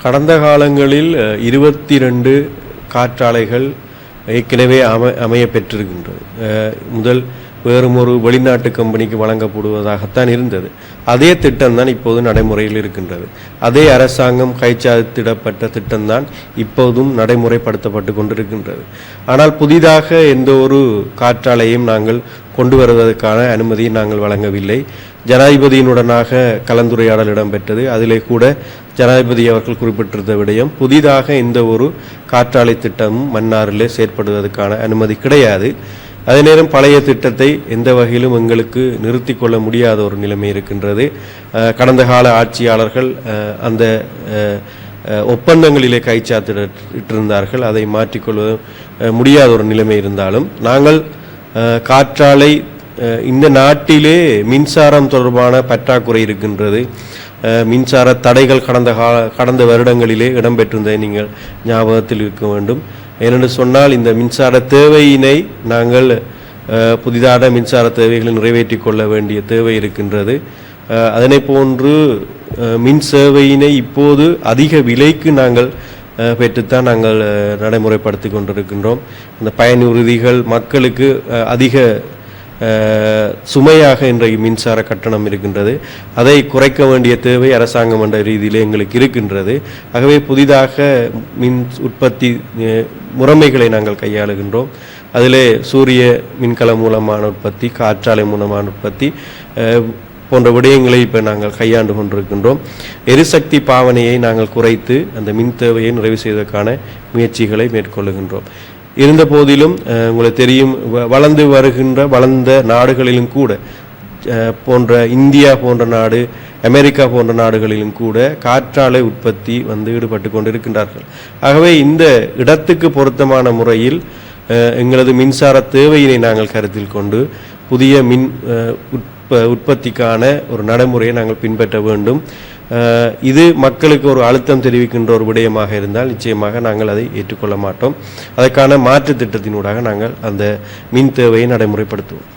கடந்த காலங்களில் இருபத்தி ரெண்டு காற்றாலைகள் ஏற்கனவே அமை அமைய பெற்றிருக்கின்றது அஹ், முதல் வேறும் ஒரு வெளிநாட்டு கம்பெனிக்கு வழங்கப்படுவதாகத்தான் இருந்தது. அதே திட்டம்தான் இப்போது நடைமுறையில் இருக்கின்றது. அதே அரசாங்கம் கைச்சாத்திடப்பட்ட திட்டம்தான் இப்போதும் நடைமுறைப்படுத்தப்பட்டு கொண்டிருக்கின்றது. ஆனால் புதிதாக எந்த ஒரு காற்றாலையும் நாங்கள் கொண்டு வருவதற்கான அனுமதியை நாங்கள் வழங்கவில்லை. ஜனாதிபதியினுடனாக கலந்துரையாடல் இடம்பெற்றது. அதிலே கூட ஜனாதிபதி அவர்கள் குறிப்பிட்டிருந்த விடயம் புதிதாக எந்த ஒரு காற்றாலை திட்டமும் மன்னாரிலே செயற்படுவதற்கான அனுமதி கிடையாது. அதே நேரம் பழைய திட்டத்தை எந்த வகையிலும் எங்களுக்கு நிறுத்தி கொள்ள முடியாத ஒரு நிலைமை இருக்கின்றது. கடந்த கால ஆட்சியாளர்கள் அந்த ஒப்பந்தங்களிலே கைச்சாத்திட்டிருந்தார்கள் அதை மாற்றிக்கொள்வது முடியாத ஒரு நிலைமை இருந்தாலும் நாங்கள் காற்றாலை இந்த நாட்டிலே மின்சாரம் தொடர்பான பற்றாக்குறை இருக்கின்றது. மின்சார தடைகள் கடந்த கால கடந்த வருடங்களிலே இடம்பெற்றிருந்ததை நீங்கள் ஞாபகத்தில் இருக்க வேண்டும். ஏனென்று சொன்னால் இந்த மின்சார தேவையினை நாங்கள் புதிதான புதிதாக மின்சார தேவைகளை நிறைவேற்றி கொள்ள வேண்டிய தேவை இருக்கின்றது. அதனை போன்று மின் சேவையினை இப்போது அதிக விலைக்கு நாங்கள் பெற்றுத்தான் நாங்கள் நடைமுறைப்படுத்தி கொண்டிருக்கின்றோம். இந்த பயனுறுதிகள் மக்களுக்கு அதிக சுமையாக இன்றைக்கு மின்சார கட்டணம் இருக்கின்றது. அதை குறைக்க வேண்டிய தேவை அரசாங்கம் என்ற ரீதியிலே எங்களுக்கு இருக்கின்றது. ஆகவே புதிதாக மின் உற்பத்தி முறைமைகளை நாங்கள் கையாளுகின்றோம். அதிலே சூரிய மின்கலம் மூலமான உற்பத்தி காற்றாலை மூலமான உற்பத்தி போன்ற விடயங்களை இப்போ நாங்கள் கையாண்டு கொண்டிருக்கின்றோம். எரிசக்தி பாவனையை நாங்கள் குறைத்து அந்த மின் தேவையை நிறைவு செய்வதற்கான முயற்சிகளை மேற்கொள்ளுகின்றோம். இருந்த போதிலும் உங்களுக்கு தெரியும் வ- வளர்ந்து வருகின்ற வளர்ந்த நாடுகளிலும் கூட போன்ற இந்தியா போன்ற நாடு அமெரிக்கா போன்ற நாடுகளிலும் கூட காற்றாலை உற்பத்தி வந்து ஈடுபட்டு கொண்டிருக்கின்றார்கள். ஆகவே இந்த இடத்துக்கு பொருத்தமான முறையில் எங்களது மின்சார தேவையினை நாங்கள் கருத்தில் கொண்டு புதிய மின் உற்ப உற்பத்திக்கான ஒரு நடைமுறையை நாங்கள் பின்பற்ற வேண்டும். இது மக்களுக்கு ஒரு அழுத்தம் தெரிவிக்கின்ற ஒரு விடயமாக இருந்தால் நிச்சயமாக நாங்கள் அதை ஏற்றுக்கொள்ள மாட்டோம். அதற்கான மாற்று திட்டத்தினூடாக நாங்கள் அந்த மின் தேவையை நடைமுறைப்படுத்துவோம்.